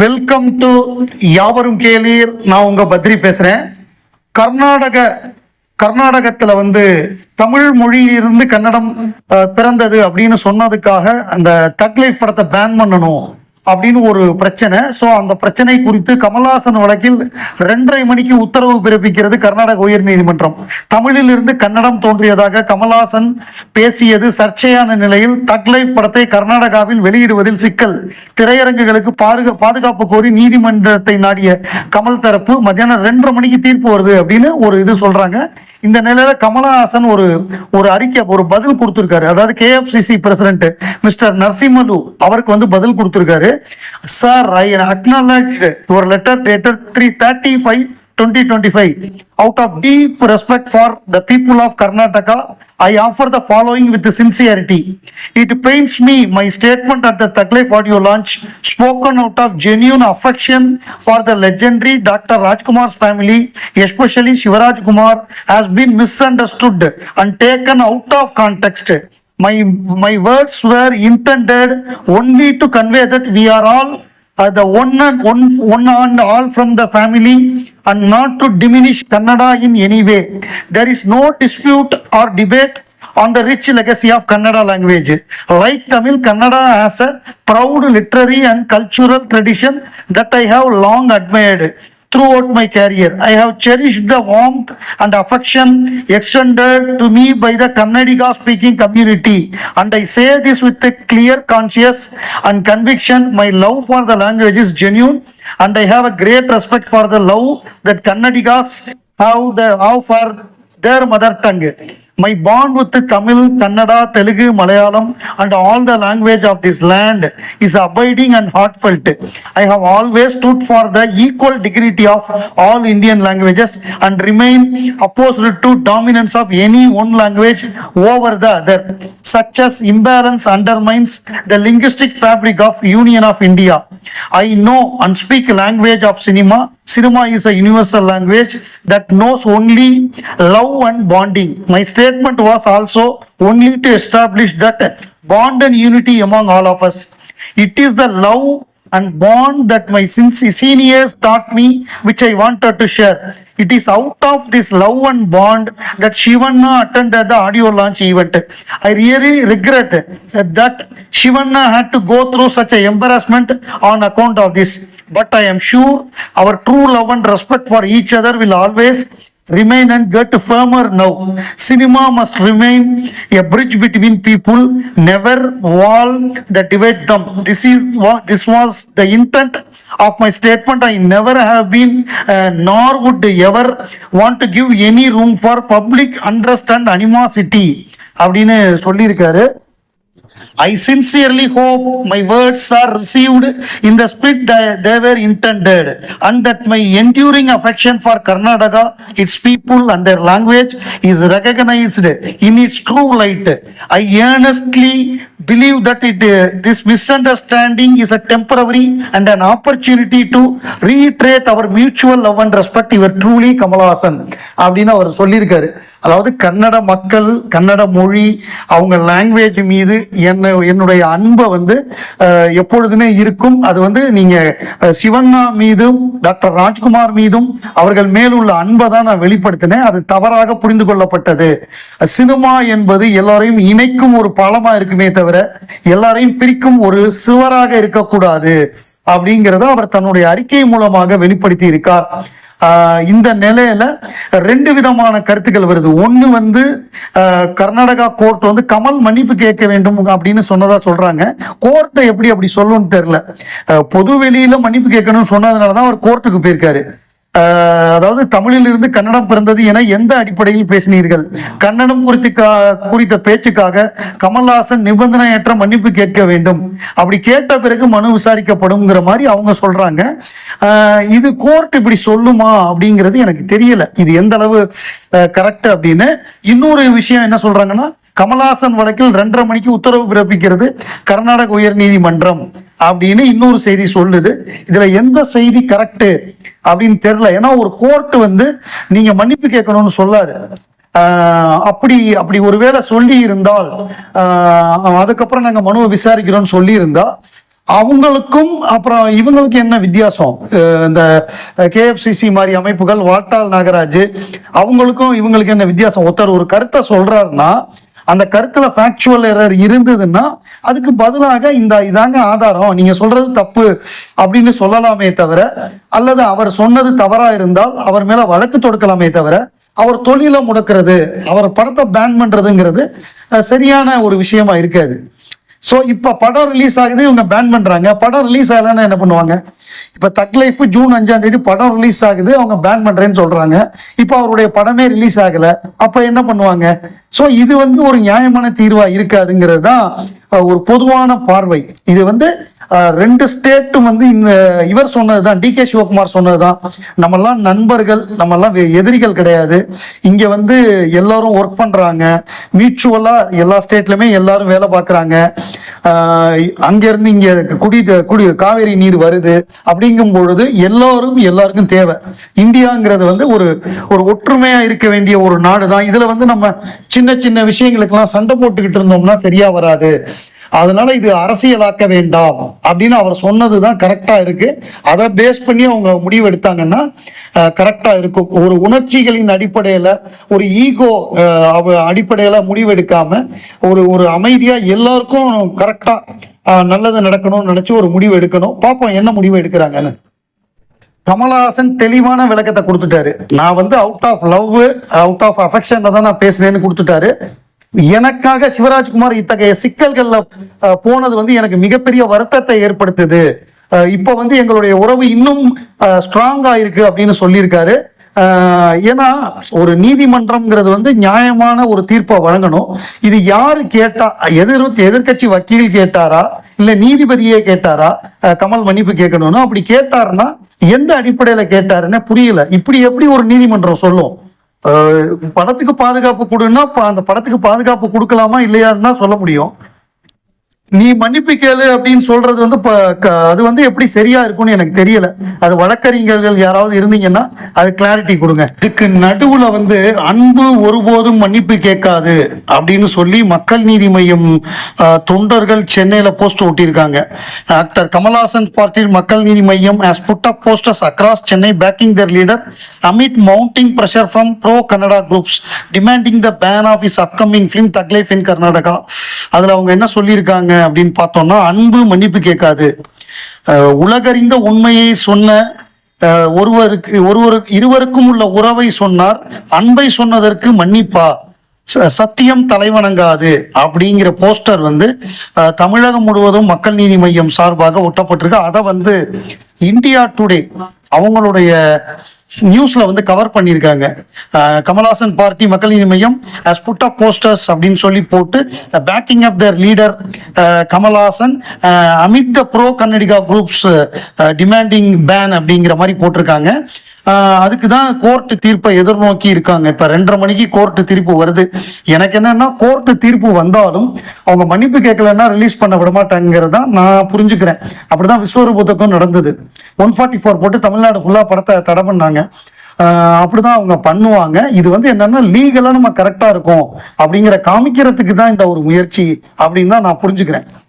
Welcome to யாவரும் கேளீர் நான் உங்கள் பத்ரி பேசுகிறேன் கர்நாடக கர்நாடகத்தில் வந்து தமிழ் மொழியிலிருந்து கன்னடம் பிறந்தது அப்படின்னு சொன்னதுக்காக அந்த தக்லைஃப் படத்தை பேன் பண்ணணும் அப்படின்னு ஒரு பிரச்சனை ஸோ அந்த பிரச்சனை குறித்து கமல்ஹாசன் வழக்கில் ரெண்டரை மணிக்கு உத்தரவு பிறப்பிக்கிறது கர்நாடக உயர் நீதிமன்றம் தமிழில் இருந்து கன்னடம் தோன்றியதாக கமல்ஹாசன் பேசியது சர்ச்சையான நிலையில் தக்லை படத்தை கர்நாடகாவில் வெளியிடுவதில் சிக்கல் திரையரங்குகளுக்கு பாதுகாப்பு கோரி நீதிமன்றத்தை நாடிய கமல் தரப்பு மத்தியானம் ரெண்டரை மணிக்கு தீர்ப்பு வருது அப்படின்னு ஒரு இது சொல்றாங்க இந்த நிலையில கமல்ஹாசன் ஒரு ஒரு அறிக்கை ஒரு பதில் கொடுத்திருக்காரு அதாவது கேஎஃப்சிசி பிரசிடென்ட் மிஸ்டர் நரசிம்மலு அவருக்கு வந்து பதில் கொடுத்திருக்காரு Sir, I acknowledged your letter dated 335 2025. Out of deep respect for the people of Karnataka, I offer the following with sincerity. It pains me, my statement at the Taglif audio launch, spoken out of genuine affection for the legendary Dr. Rajkumar's family, especially Shivaraj Kumar, has been misunderstood and taken out of context. My, my words were intended only to convey that we are all uh, the one and, one, one and all from the family and not to diminish Kannada in any way. There is no dispute or debate on the rich legacy of Kannada language. Like Tamil, Kannada has a proud literary and cultural tradition that I have long admired throughout my career. I have cherished the warmth and affection extended to me by the Kannadiga speaking community. And I say this with a clear conscience and conviction. My love for the language is genuine and I have a great respect for the love that Kannadigas have the offer their mother tongue my bond with Tamil Kannada Telugu Malayalam and all the language of this land is abiding and heartfelt I have always stood for the equal dignity of all Indian languages and remain opposed to dominance of any one language over the other such as imbalance undermines the linguistic fabric of union of india i know and speak language of cinema Tiruma is a universal language that knows only love and bonding. My statement was also only to establish that bond and unity among all of us. It is the love and bond that my seniors taught me, which I wanted to share. It is out of this love and bond that Shivanna attended the audio launch event. I really regret that Shivanna had to go through such an embarrassment on account of this. But I am sure our true love and respect for each other will always remain and get firmer now. Cinema must remain a bridge between people, never wall that divides them. This is what this was the intent of my statement. I never have been, uh, nor would ever want to give any room for public unrest and animosity. அப்படின்னு சொல்லியிருக்காரு ஐ sincerely hope my words R received in the spirit Thevar intended and that my enduring affection for Karnataka it's people and Dhar language is recognised in it's true light I earnestly believe that it this miss understanding is a temporary and an opportunity to reiterate our mutual love and respect இவர் truly Kamal Haasan அப்படின்னு அவர் சொல்லியிருக்காரு அதாவது கன்னட மக்கள் கன்னட மொழி அவங்க language மீது என்ன என்னுடைய அன்பை வந்து எப்பொழுதுமே இருக்கும் அது வந்து நீங்கள் சிவண்ணா மீதும் டாக்டர் ராஜ்குமார் மீதும் அவர்கள் மேலுள்ள அன்பை தான் நான் வெளிப்படுத்தினேன் அது தவறாக புரிந்து கொள்ளப்பட்டது சினிமா என்பது எல்லாரையும் இணைக்கும் ஒரு பாலமா இருக்குமே தவிர எல்லாரையும் பிரிக்கும் ஒரு சுவராக இருக்கக்கூடாது அப்படிங்கிறத அவர் தன்னுடைய அறிக்கை மூலமாக வெளிப்படுத்தி இருக்கார் இந்த நிலையில ரெண்டு விதமான கருத்துக்கள் வருது ஒன்னு வந்து கர்நாடகா கோர்ட் வந்து கமல் மன்னிப்பு கேட்க வேண்டும் அப்படின்னு சொன்னதா சொல்றாங்க கோர்ட்டை எப்படி அப்படி சொல்லணும்னு தெரியல பொது வெளியில மன்னிப்பு கேட்கணும்னு சொன்னதுனால தான் அவர் கோர்ட்டுக்கு போயிருக்காரு அதாவது தமிழில் இருந்து கன்னடம் பிறந்தது என எந்த அடிப்படையில் பேசினீர்கள் கன்னடம் குறித்து குறித்த பேச்சுக்காக கமல்ஹாசன் நிபந்தனையற்ற மன்னிப்பு கேட்க வேண்டும் அப்படி கேட்ட பிறகு மனு விசாரிக்கப்படுங்கிற மாதிரி அவங்க சொல்றாங்க இது கோர்ட் இப்படி சொல்லுமா அப்படிங்கிறது எனக்கு தெரியல இது எந்த அளவு கரெக்ட் அப்படின்னு இன்னொரு விஷயம் என்ன சொல்றாங்கன்னா கமலாசன் வழக்கில் ரெண்டரை மணிக்கு உத்தரவு பிறப்பிக்கிறது கர்நாடக உயர் நீதிமன்றம் அப்படின்னு இன்னொரு செய்தி சொல்லுது இதுல எந்த செய்தி கரெக்டு அப்படின்னு தெரியல ஏன்னா ஒரு கோர்ட் வந்து நீங்க மன்னிப்பு கேட்கணும்னு சொல்லாது அப்படி அப்படி ஒருவேளை சொல்லி இருந்தால் அதுக்கப்புறம் நாங்க மனுவை விசாரிக்கிறோம்னு சொல்லியிருந்தா அவங்களுக்கும் அப்புறம் இவங்களுக்கும் என்ன வித்தியாசம் இந்த கேஎஃப்சிசி மாதிரி அமைப்புகள் வாட்டாள் நாகராஜ் அவங்களுக்கும் இவங்களுக்கு என்ன வித்தியாசம் ஒருத்தர் ஒரு கருத்தை சொல்றாருன்னா அந்த கருத்துல ஃபேக்சுவல் எரர் இருந்ததுன்னா அதுக்கு பதிலாக இந்த இதாங்க ஆதாரம் நீங்க சொல்றது தப்பு அப்படின்னு சொல்லலாமே தவிர அல்லது அவர் சொன்னது தவறா இருந்தால் அவர் மேல வழக்கு தொடுக்கலாமே தவிர அவர் தொழிலை முடக்கிறது அவர் படத்தை பேன் பண்றதுங்கிறது சரியான ஒரு விஷயமா இருக்காது ஸோ இப்போ படம் ரிலீஸ் ஆகுது இவங்க பேன் பண்ணுறாங்க படம் ரிலீஸ் ஆகலைன்னா என்ன பண்ணுவாங்க இப்போ தக் லைஃப் ஜூன் அஞ்சாம் தேதி படம் ரிலீஸ் ஆகுது அவங்க பேன் பண்ணுறேன்னு சொல்கிறாங்க இப்போ அவருடைய படமே ரிலீஸ் ஆகலை அப்போ என்ன பண்ணுவாங்க ஸோ இது வந்து ஒரு நியாயமான தீர்வாக இருக்காதுங்கிறது தான் ஒரு பொதுவான பார்வை இது வந்து ரெண்டு ஸ்டேட்டும் வந்து இந்த இவர் சொன்னது தான் டி கே சிவகுமார் சொன்னது தான் நம்மெல்லாம் நண்பர்கள் நம்மெல்லாம் எதிரிகள் கிடையாது இங்கே வந்து எல்லாரும் ஒர்க் பண்ணுறாங்க மியூச்சுவலாக எல்லா ஸ்டேட்லையுமே எல்லாரும் வேலை பார்க்குறாங்க அங்கேருந்து இங்கே குடி குடி காவேரி நீர் வருது அப்படிங்கும் பொழுது எல்லோரும் எல்லாருக்கும் தேவை இந்தியாங்கிறது வந்து ஒரு ஒரு ஒற்றுமையாக இருக்க வேண்டிய ஒரு நாடு தான் இதில் வந்து நம்ம சின்ன சின்ன விஷயங்களுக்கெல்லாம் சண்டை போட்டுக்கிட்டு இருந்தோம்னா சரியாக வராது அதனால இது அரசியலாக்க வேண்டாம் அப்படின்னு அவர் சொன்னது தான் கரெக்டாக இருக்கு அதை பேஸ் பண்ணி அவங்க முடிவு எடுத்தாங்கன்னா கரெக்டாக இருக்கும் ஒரு உணர்ச்சிகளின் அடிப்படையில் ஒரு ஈகோ அடிப்படையில் முடிவெடுக்காம ஒரு ஒரு அமைதியாக எல்லாருக்கும் கரெக்டாக நல்லது நடக்கணும்னு நினச்சி ஒரு முடிவு எடுக்கணும் பார்ப்போம் என்ன முடிவு எடுக்கிறாங்கன்னு கமல்ஹாசன் தெளிவான விளக்கத்தை கொடுத்துட்டாரு நான் வந்து out of love out of அஃபெக்ஷனில் தான் நான் பேசுறேன்னு கொடுத்துட்டாரு எனக்காக சிவராஜ்குமார் இத்தகைய சிக்கல்கள்ல போனது வந்து எனக்கு மிகப்பெரிய வருத்தத்தை ஏற்படுத்துது இப்போ வந்து எங்களுடைய உறவு இன்னும் ஸ்ட்ராங் ஆயிருக்கு அப்படின்னு சொல்லியிருக்காரு ஏன்னா ஒரு நீதிமன்றம்ங்கிறது வந்து நியாயமான ஒரு தீர்ப்பை வழங்கணும் இது யாரு கேட்டா எதிர் எதிர்கட்சி வக்கீல் கேட்டாரா இல்ல நீதிபதியே கேட்டாரா கமல் மன்னிப்பு கேட்கணும்னா அப்படி கேட்டாருன்னா எந்த அடிப்படையில கேட்டாருன்னு புரியல இப்படி எப்படி ஒரு நீதிமன்றம் சொல்லும் படத்துக்கு பாதுகாப்பு கொடுன்னா அந்த படத்துக்கு பாதுகாப்பு கொடுக்கலாமா இல்லையான்னு தான் சொல்ல முடியும் நீ மன்னிப்பு கேளு அப்படின்னு சொல்றது வந்து அது வந்து எப்படி சரியா இருக்கும்னு எனக்கு தெரியல அது வழக்கறிஞர்கள் யாராவது இருந்தீங்கன்னா அது கிளாரிட்டி கொடுங்க இதுக்கு நடுவுல வந்து அன்பு ஒருபோதும் மன்னிப்பு கேட்காது அப்படின்னு சொல்லி மக்கள் நீதி மையம் தொண்டர்கள் சென்னையில post ஓட்டியிருக்காங்க doctor Kamal Haasan party Makkal Needhi Maiam has put up posters across Chennai backing their leader amid mounting pressure from pro Kannada groups demanding the ban of his upcoming film Thug Life in Karnataka அதில் அவங்க என்ன சொல்லியிருக்காங்க அப்படின்னு பார்த்தோம்னா அன்பு மன்னிப்பு கேட்காது உலகறிந்த உண்மையை சொன்ன ஒருவருக்கு ஒருவரு இருவருக்கும் உள்ள உறவை சொன்னார் அன்பை சொன்னதற்கு மன்னிப்பா சத்தியம் தலைவணங்காது அப்படிங்கிற போஸ்டர் வந்து தமிழகம் முழுவதும் மக்கள் நீதி மையம் சார்பாக ஒட்டப்பட்டிருக்கு அதை வந்து இந்தியா டுடே அவங்களுடைய நியூஸ்ல வந்து கவர் பண்ணியிருக்காங்க Kamal Haasan party Makkal Needhi Maiam has put up posters அப்படின்னு சொல்லி போட்டு backing up their leader Kamal Haasan amid the pro Kannadiga groups demanding ban அப்படிங்கிற மாதிரி போட்டிருக்காங்க அதுக்கு தான் கோர்ட்டு தீர்ப்பை எதிர்நோக்கி இருக்காங்க இப்போ ரெண்டரை மணிக்கு கோர்ட்டு தீர்ப்பு வருது எனக்கு என்னென்னா கோர்ட்டு தீர்ப்பு வந்தாலும் அவங்க மன்னிப்பு கேட்கலன்னா ரிலீஸ் பண்ண விட மாட்டாங்கிறதான் நான் புரிஞ்சுக்கிறேன் அப்படிதான் விஸ்வரூபத்துக்கும் நடந்தது ஒன் ஃபார்ட்டி ஃபோர் போட்டு தமிழ்நாடு ஃபுல்லாக படத்தை தடை பண்ணாங்க அப்படி தான் அவங்க பண்ணுவாங்க இது வந்து என்னென்னா லீகலாக நம்ம கரெக்டாக இருக்கும் அப்படிங்கிற காமிக்கிறதுக்கு தான் இந்த ஒரு முயற்சி அப்படின்னு தான் நான் புரிஞ்சுக்கிறேன்